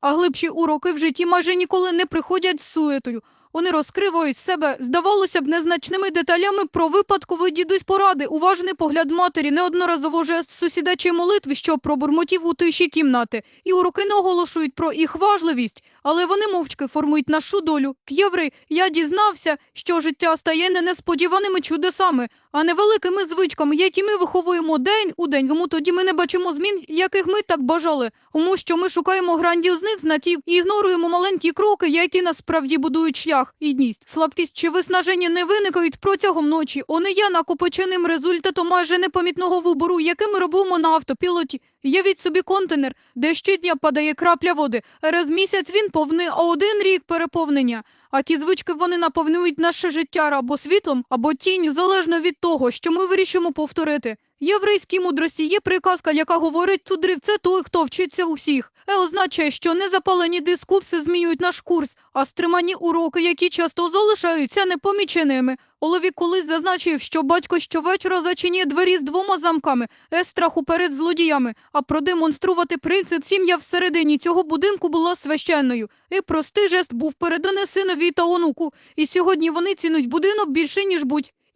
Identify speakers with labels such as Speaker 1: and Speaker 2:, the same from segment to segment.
Speaker 1: А глибші уроки в житті майже ніколи не приходять з суетою. Вони розкривають себе, здавалося б, незначними деталями про випадковий дідусь поради, уважний погляд матері, неодноразово жест сусідачої молитви, що пробурмотів у тиші кімнати. І уроки не оголошують про їх важливість, але вони мовчки формують нашу долю. Єврей, я дізнався, що життя стає не несподіваними чудесами, а невеликими звичками, які ми виховуємо день у день. Тому тоді ми не бачимо змін, яких ми так бажали. Тому що ми шукаємо грандіозних знатів і ігноруємо маленькі кроки, які насправді будують шлях. Гідність, слабкість чи виснаження не виникають протягом ночі. Вони є накопиченим результатом майже непомітного вибору, який ми робимо на автопілоті. Явіть собі контейнер, де щодня падає крапля води. Раз місяць він повний, а один рік переповнення. А ті звички вони наповнюють наше життя або світлом, або тінню, залежно від того, що ми вирішимо повторити. Єврейській мудрості є приказка, яка говорить тудрив це той, хто вчиться усіх. Е означає, що незапалені дискурси змінюють наш курс, а стримані уроки, які часто залишаються непоміченими. Оловік колись зазначив, що батько щовечора зачиняє двері з двома замками, е страху перед злодіями, а продемонструвати принцип сім'я всередині цього будинку була священною. І простий жест був переданий синові та онуку. І сьогодні вони цінують будинок більше, ніж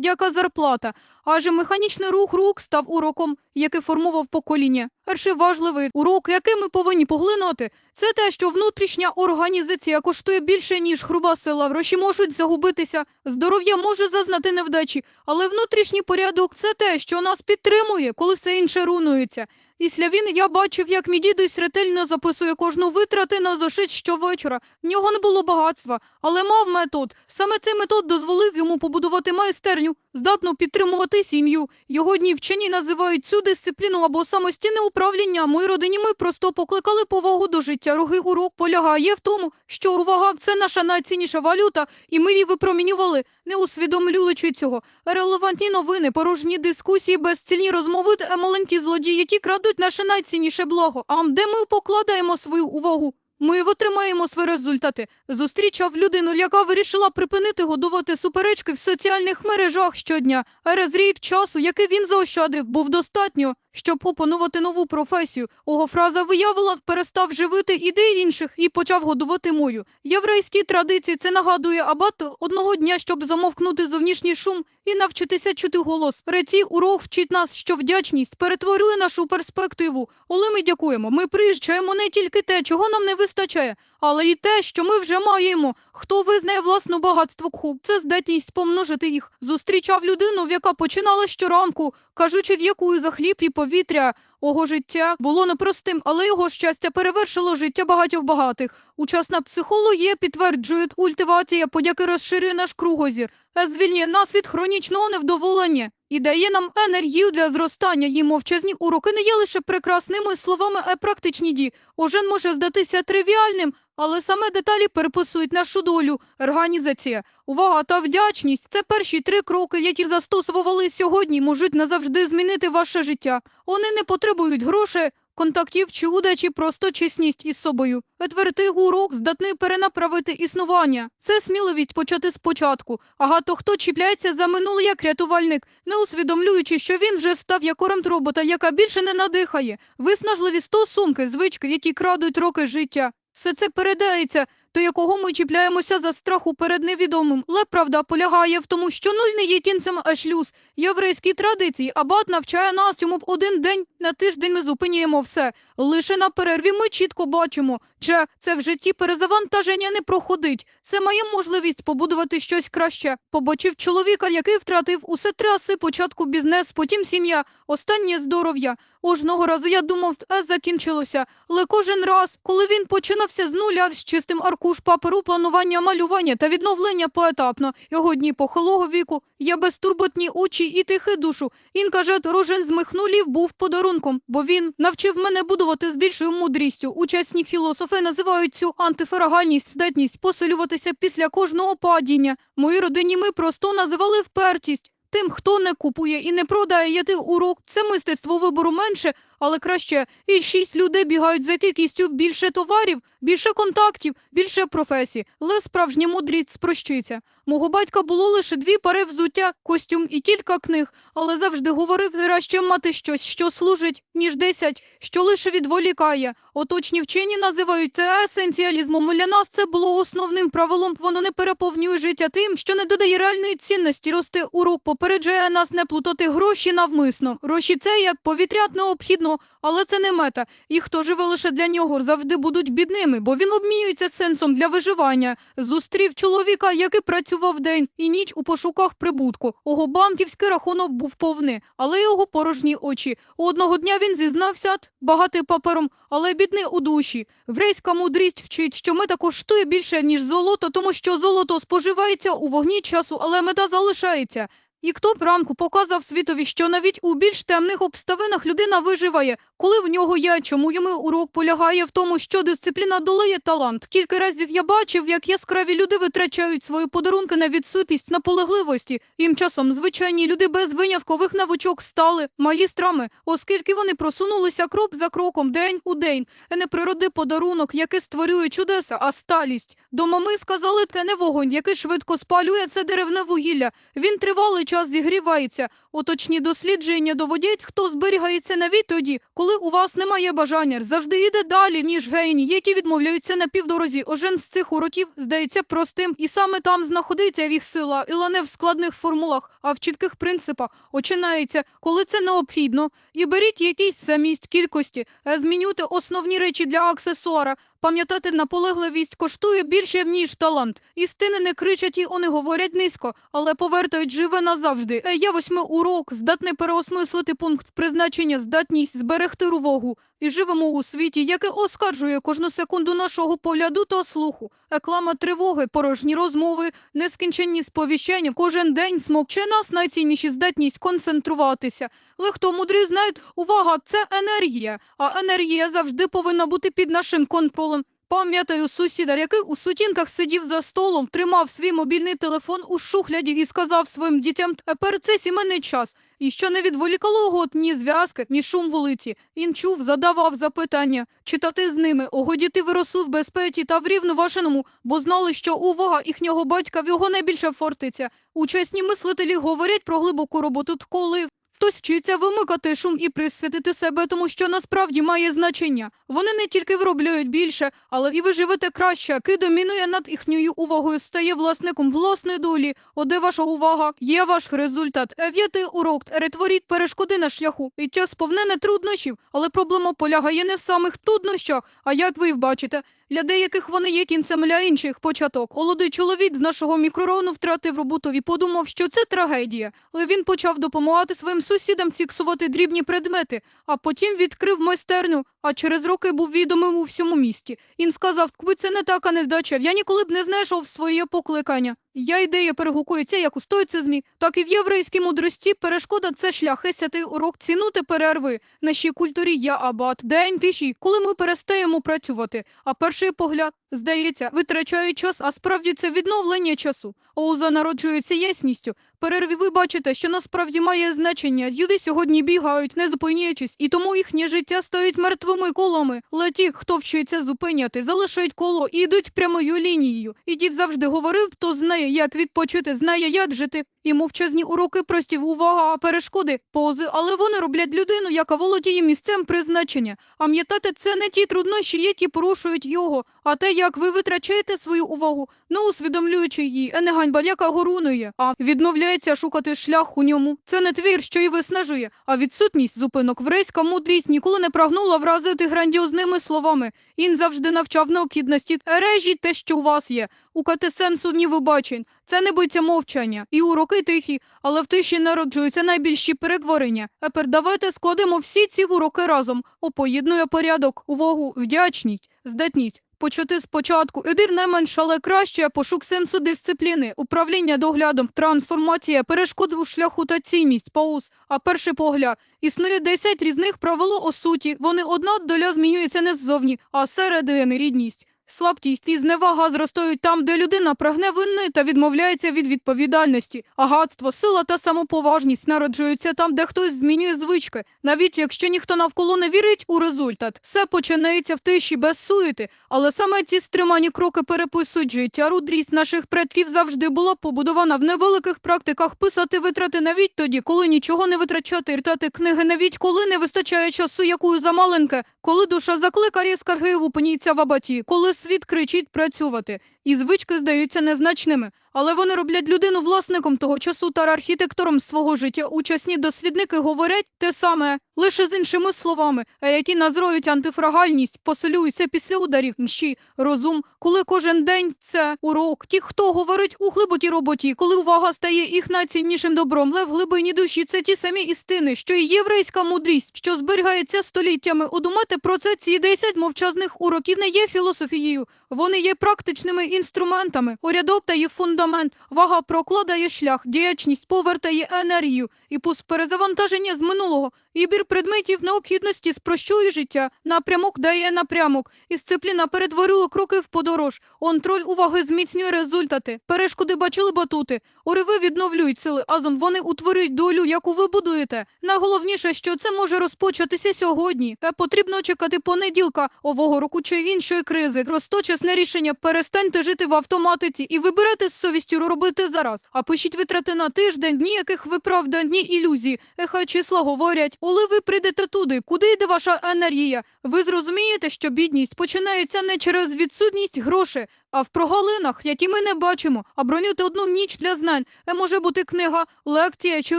Speaker 1: будь-яка зарплата. Адже механічний рух рук став уроком, який формував покоління. Перший важливий урок, який ми повинні поглинути, це те, що внутрішня організація коштує більше, ніж хруба сила. Гроші можуть загубитися, здоров'я може зазнати невдачі, але внутрішній порядок це те, що нас підтримує, коли все інше руйнується. Після війни я бачив, як мій дідусь ретельно записує кожну витрати на зошит щовечора. В нього не було багатства, але мав метод. Саме цей метод дозволив йому побудувати майстерню, здатну підтримувати сім'ю. Його дні вчені називають цю дисципліну або самостійне управління. Моїй родині ми просто покликали повагу до життя. Другий урок полягає в тому, що увага – це наша найцінніша валюта, і ми її випромінювали, не усвідомлюючи цього. Релевантні новини, порожні дискусії, безцільні розмови та маленькі злодії, які крадуть наше найцінніше благо. А де ми покладаємо свою увагу? Ми отримаємо свої результати. Зустрічав людину, яка вирішила припинити годувати суперечки в соціальних мережах щодня. А часу, який він заощадив, був достатньо, щоб опанувати нову професію. Його фраза виявила, перестав живити ідеї інших і почав годувати мою. Єврейські традиції це нагадує абато одного дня, щоб замовкнути зовнішній шум і навчитися чути голос. Третій урок вчить нас, що вдячність перетворює нашу перспективу. Але ми дякуємо. Ми приїжджаємо не тільки те, чого нам не вистачає, але й те, що ми вже маємо. Хто визнає власне багатство кху, це здатність помножити їх. Зустрічав людину, в яка починала щоранку, кажучи, в яку за хліб і повітря. Його життя було непростим, але його щастя перевершило життя багатьох багатих. Учасна психологія підтверджує, культивація подяки розширює наш кругозір, а звільняє нас від хронічного невдоволення і дає нам енергію для зростання. Її мовчазні уроки не є лише прекрасними словами, а практичні дії. Ожен може здатися тривіальним, але саме деталі переписують нашу долю. Організація, увага та вдячність це перші три кроки, які застосовували сьогодні, можуть назавжди змінити ваше життя. Вони не потребують грошей, контактів чи удачі, просто чесність із собою. Четвертий урок здатний перенаправити існування. Це сміливість почати спочатку. Багато хто чіпляється за минуле як рятувальник, не усвідомлюючи, що він вже став якорем робота, яка більше не надихає. Виснажливі стосунки, звички, які крадуть роки життя. Все це передається, до якого ми чіпляємося за страху перед невідомим. Але правда полягає в тому, що нуль не є кінцем, а шлюз. Єврейські традиції абат навчає нас цьому в один день на тиждень ми зупиняємо все. Лише на перерві ми чітко бачимо, що це в житті перезавантаження не проходить. Це має можливість побудувати щось краще. Побачив чоловіка, який втратив усе траси, початку бізнес, потім сім'я, останнє здоров'я. Кожного разу я думав, е, закінчилося. Але кожен раз, коли він починався з нуля з чистим аркуш паперу, планування, малювання та відновлення поетапно, його дні похилого віку, я безтурботні очі і тихе душу. Він каже, рожен з моїх нулів був подарунком, бо він навчив мене будувати з більшою мудрістю. Учасні філософи називають цю антиферагальність, здатність посилюватися після кожного падіння. Моїй родині ми просто називали впертість. Тим, хто не купує і не продає яти урок, це мистецтво вибору менше, але краще. І шість людей бігають за кількістю більше товарів, більше контактів, більше професій. Але справжня мудрість спрощується. Мого батька було лише дві пари взуття, костюм і кілька книг, але завжди говорив краще мати щось, що служить, ніж десять, що лише відволікає. Оточні вчені називають це есенціалізмом. Для нас це було основним правилом. Воно не переповнює життя тим, що не додає реальної цінності. Росте урок попереджає нас не плутати гроші навмисно. Гроші це як повітря необхідно, але це не мета. І хто живе лише для нього, завжди будуть бідними, бо він обмінюється сенсом для виживання. Зустрів чоловіка, який працював день і ніч у пошуках прибутку. Ого банківський рахунок був повний, але його порожні очі. Одного дня він зізнався, багатий папером, але бідний у душі. Врейська мудрість вчить, що мета коштує більше, ніж золото, тому що золото споживається у вогні часу, але мета залишається. І хто б ранку показав світові, що навіть у більш темних обставинах людина виживає, коли в нього є, чому йому урок полягає в тому, що дисципліна долає талант. Кілька разів я бачив, як яскраві люди витрачають свої подарунки на відсутність наполегливості. Їм часом звичайні люди без виняткових навичок стали магістрами, оскільки вони просунулися крок за кроком, день у день. І не природи подарунок, який створює чудеса, а сталість. Дома ми сказали, це не вогонь, який швидко спалює це деревне вугілля. Він тривалий час зігрівається. Оточні дослідження доводять, хто зберігається навіть тоді, коли у вас немає бажання, завжди йде далі, ніж генії, які відмовляються на півдорозі. Ожен з цих уроків здається простим, і саме там знаходиться їх сила, і не в складних формулах, а в чітких принципах. Очинається, коли це необхідно, і беріть якісь замість кількості, змінюйте основні речі для аксесуара. Пам'ятати наполегливість коштує більше, ніж талант. Істини не кричать і вони говорять низько, але повертають живе назавжди. Я восьми урок, здатний переосмислити пункт призначення, здатність зберегти увагу. І живемо у світі, яке оскаржує кожну секунду нашого погляду та слуху. Еклама тривоги, порожні розмови, нескінченні сповіщення. Кожен день смокче нас найцінніші здатність концентруватися. Але хто мудрий знає, увага, це енергія, а енергія завжди повинна бути під нашим контролем. Пам'ятаю сусіда, який у сутінках сидів за столом, тримав свій мобільний телефон у шухляді і сказав своїм дітям, тепер це сімейний час. І що не відволікало його ні зв'язки, ні шум вулиці. Він чув, задавав запитання, читати з ними, огодіти виросли в безпеці та врівноваженому, бо знали, що увага їхнього батька в його найбільша фортеця. Учасні мислителі говорять про глибоку роботу, коли Хтось вчиться вимикати шум і присвятити себе тому, що насправді має значення. Вони не тільки виробляють більше, але і ви живете краще, який домінує над їхньою увагою, стає власником власної долі. Оде ваша увага, є ваш результат. Ев'ятий урок, перетворіть перешкоди на шляху. І час повнене труднощів, але проблема полягає не в самих труднощах, а як ви бачите, для деяких вони є кінцем для інших початок. Молодий чоловік з нашого мікрорайону втратив роботу і подумав, що це трагедія. Але він почав допомагати своїм сусідам фіксувати дрібні предмети, а потім відкрив майстерню, а через роки був відомим у всьому місті. Він сказав, ви це не така невдача, я ніколи б не знайшов своє покликання. Я ідея перегукується як у стоїцизмі, так і в єврейській мудрості перешкода це шлях, есятий урок цінути перерви. Нашій культурі є абат, день тиші, коли ми перестаємо працювати. А перший погляд, здається, витрачають час, а справді це відновлення часу. Оуза народжується ясністю. Перерві ви бачите, що насправді має значення. Люди сьогодні бігають, не зупиняючись, і тому їхнє життя стоїть мертвими колами. Але ті, хто вчиться зупиняти, залишають коло і йдуть прямою лінією. І дід завжди говорив, хто знає, як відпочити, знає, як жити. І мовчазні уроки прості увага, перешкоди, пози, але вони роблять людину, яка володіє місцем призначення. А м'ятати це не ті труднощі, які порушують його, а те, як ви витрачаєте свою увагу, не усвідомлюючи її, а не ганьба, яка горунує, а відмовляється шукати шлях у ньому. Це не твір, що й виснажує, а відсутність зупинок. Врейська мудрість ніколи не прагнула вразити грандіозними словами. Він завжди навчав необхідності ережіть те, що у вас є. У сенсу ні вибачень. Це не боїться мовчання. І уроки тихі, але в тиші народжуються найбільші перетворення. Тепер давайте складемо всі ці уроки разом. Опоєднує порядок, увагу, вдячність, здатність. Почати спочатку. Ебір не менш, але краще пошук сенсу дисципліни, управління доглядом, трансформація, перешкоду шляху та цінність, пауз. А перший погляд. Існує 10 різних правил у суті. Вони одна доля змінюється не ззовні, а середини рідність. Слабкість і зневага зростають там, де людина прагне вини та відмовляється від відповідальності. Агатство, сила та самоповажність народжуються там, де хтось змінює звички. Навіть якщо ніхто навколо не вірить у результат, все починається в тиші без суєти. Але саме ці стримані кроки переписують життя. Рудрість наших предків завжди була побудована в невеликих практиках писати витрати навіть тоді, коли нічого не витрачати, ртати книги навіть коли не вистачає часу, якою замаленьке, коли душа закликає скарги опиніться в абаті, коли світ кричить працювати, і звички здаються незначними. Але вони роблять людину власником того часу та архітектором свого життя. Учасні дослідники говорять те саме, лише з іншими словами, які назроють антифрагальність, посилюються після ударів мщі, розум, коли кожен день це урок. Ті, хто говорить у глибокій роботі, коли увага стає їх найціннішим добром, але в глибині душі це ті самі істини, що і єврейська мудрість, що зберігається століттями. Удумати про це ці 10 мовчазних уроків не є філософією. Вони є практичними інструментами. Урядок дає фундамент, вага прокладає шлях, діячність повертає енергію, і пуст перезавантаження з минулого. Вибір предметів необхідності спрощує життя, напрямок дає напрямок, і дисципліна перетворює кроки в подорож, контроль уваги зміцнює результати, перешкоди бачили батути, уриви відновлюють сили, азом вони утворюють долю, яку ви будуєте. Найголовніше, що це може розпочатися сьогодні. Потрібно чекати понеділка, ового року чи іншої кризи. Розточесне рішення перестаньте жити в автоматиці і вибирати з совістю робити зараз. А пишіть витрати на тиждень, ніяких виправдань, ні ілюзії. Ехай числа говорять, коли ви прийдете туди, куди йде ваша енергія. Ви зрозумієте, що бідність починається не через відсутність грошей, а в прогалинах, які ми не бачимо. А бронювати одну ніч для знань. Е, може бути книга, лекція чи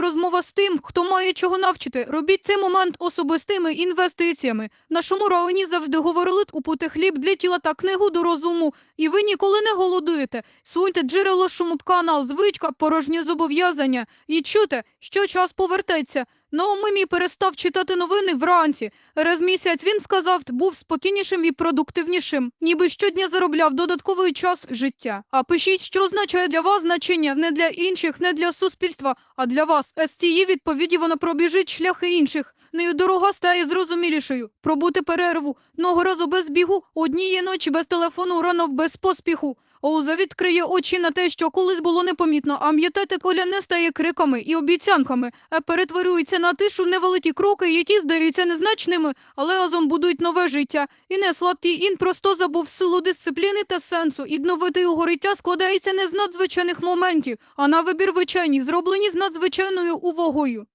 Speaker 1: розмова з тим, хто має чого навчити. Робіть цей момент особистими інвестиціями. Нашому районі завжди говорили купити хліб для тіла та книгу до розуму. І ви ніколи не голодуєте. Суньте джерело шуму канал, звичка, порожні зобов'язання. І чуте, що час повертається. Мимі перестав читати новини вранці. Раз місяць він сказав, був спокійнішим і продуктивнішим, ніби щодня заробляв додатковий час життя. А пишіть, що означає для вас значення не для інших, не для суспільства, а для вас. З цієї відповіді воно пробіжить шляхи інших. Нею дорога стає зрозумілішою. Пробути перерву. Одного разу без бігу, однієї ночі без телефону, ранок без поспіху. Оуза відкриє очі на те, що колись було непомітно, а м'ятете коля не стає криками і обіцянками, а перетворюється на тишу невеликі кроки, які здаються незначними, але разом будують нове життя. І не слабкий ін просто забув силу дисципліни та сенсу. І дновити його життя складається не з надзвичайних моментів, а на вибір звичайні, зроблені з надзвичайною увагою.